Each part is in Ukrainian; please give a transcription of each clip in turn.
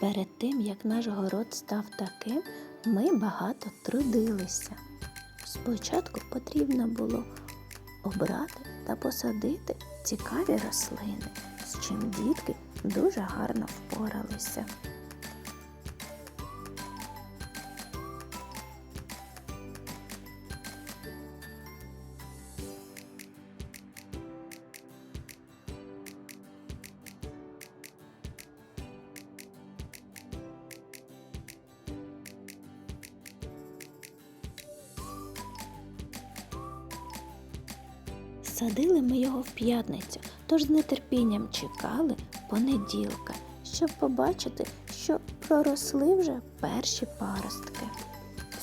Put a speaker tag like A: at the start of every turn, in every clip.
A: Перед тим, як наш город став таким, ми багато трудилися. Спочатку потрібно було обрати та посадити цікаві рослини, з чим дітки дуже гарно впоралися. Садили ми його в п'ятницю, тож з нетерпінням чекали понеділка, щоб побачити, що проросли вже перші паростки.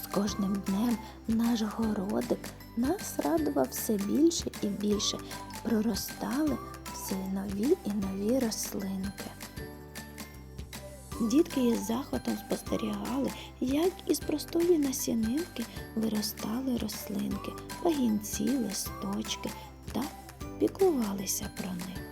A: З кожним днем наш городик нас радував все більше і більше. Проростали все нові і нові рослинки. Дітки із захватом спостерігали, як із простої насінинки виростали рослинки, пагінці, листочки та піклувалися про них.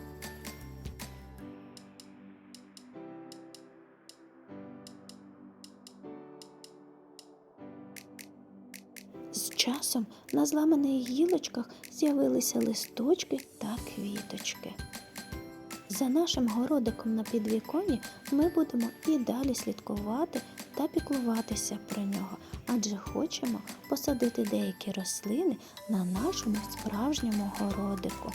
A: З часом на зламаних гілочках з'явилися листочки та квіточки. За нашим городиком на підвіконі ми будемо і далі слідкувати та піклуватися про нього, адже хочемо посадити деякі рослини на нашому справжньому городику.